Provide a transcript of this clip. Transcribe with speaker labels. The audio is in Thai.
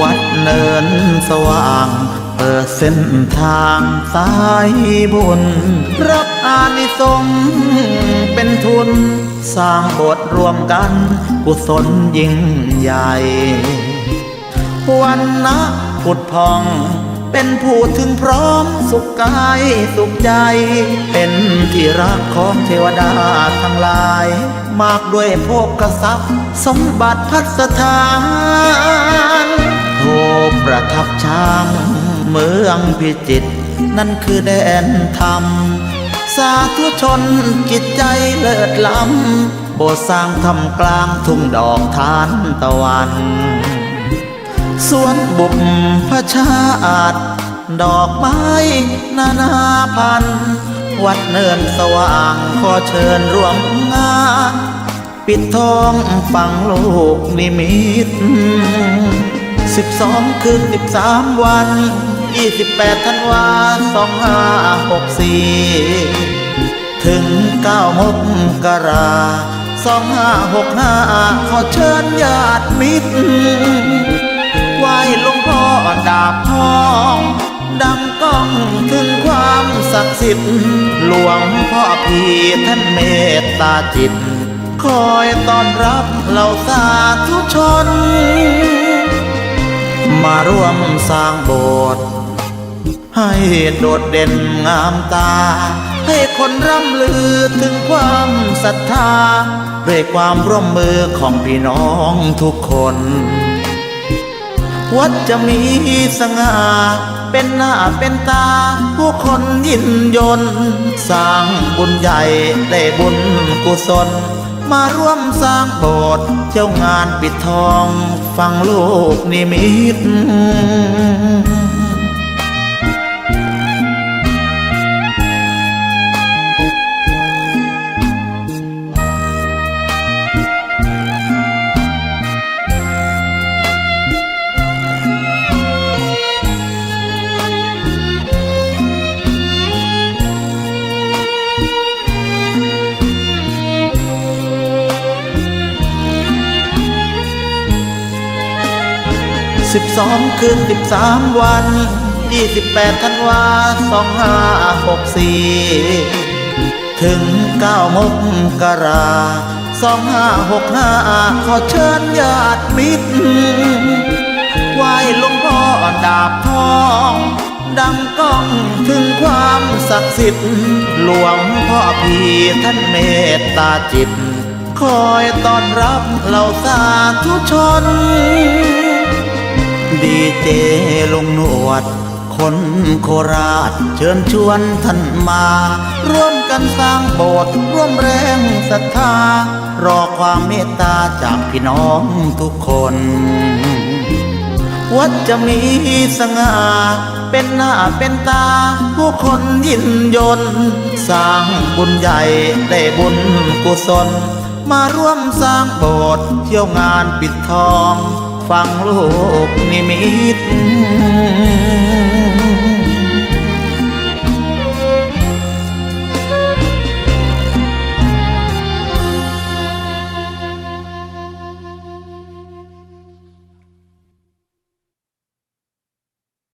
Speaker 1: วัดเนินสว่าง เปิดเส้นทางสายบุญ รับอานิสงส์เป็นทุน สร้างบทรวมกันกุศลยิ่งใหญ่ วันนะผุดพองเป็นผู้ถึงพร้อมสุขกายสุขใจ เป็นที่รักของเทวดาทั้งหลาย มากด้วยโภคทรัพย์ สมบัติพัสถาน ประทับช้างเมืองพิจิตรนั่นคือแดนธรรม สาธุชนจิตใจเลิศล้ำโบสร้างทำกลางทุ่งดอกทานตะวัน สวนบุพพชาติดอกไม้นานาพัน วัดเนินสว่างขอเชิญร่วมงาน ปิดทองฟังโลกนิมิต สิบสองคืนสิบสามวันยี่สิบแปดธันวาสองห้าหกสี่ถึงเก้ามกราสองห้าหกห้าขอเชิญญาติมิตรไหว้หลวงพ่อดาบทองดังก้องถึงความศักดิ์สิทธิ์ หลวงพ่อพี่ท่านเมตตาจิต คอยต้อนรับเหล่าสาธุชน มาร่วมสร้างโบสถ์ให้โดดเด่นงามตา ให้คนร่ำลือถึงความศรัทธา ด้วยความร่วมมือของพี่น้องทุกคน วัดจะมีสง่าเป็นหน้าเป็นตา ผู้คนยินยนสร้างบุญใหญ่ได้บุญกุศล มาร่วมสร้างโบสถ์เจ้างานปิดทอง ฟังลูกนิมิต สิบสองคืนสิบสามวันยี่สิบแปดธันวาสองห้าหกสี่ถึงเก้ามกราสองห้าหกห้าขอเชิญญาติมิตรไหว้หลวงพ่อดาบทองดังก้องถึงความศักดิ์สิทธิ์หลวงพ่อพี่ท่านเมตตาจิต คอยต้อนรับเหล่าสาธุชน ดีเจลงหนวด คนโคราชเชิญชวนท่านมา ร่วมกันสร้างโบสถ์ร่วมแรงศรัทธา รอความเมตตาจากพี่น้องทุกคน วัดจะมีสง่าเป็นหน้าเป็นตา ผู้คนยินยนสร้างบุญใหญ่ได้บุญกุศล มาร่วมสร้างโบสถ์เที่ยวงานปิดทอง ฟังลูกนิมิต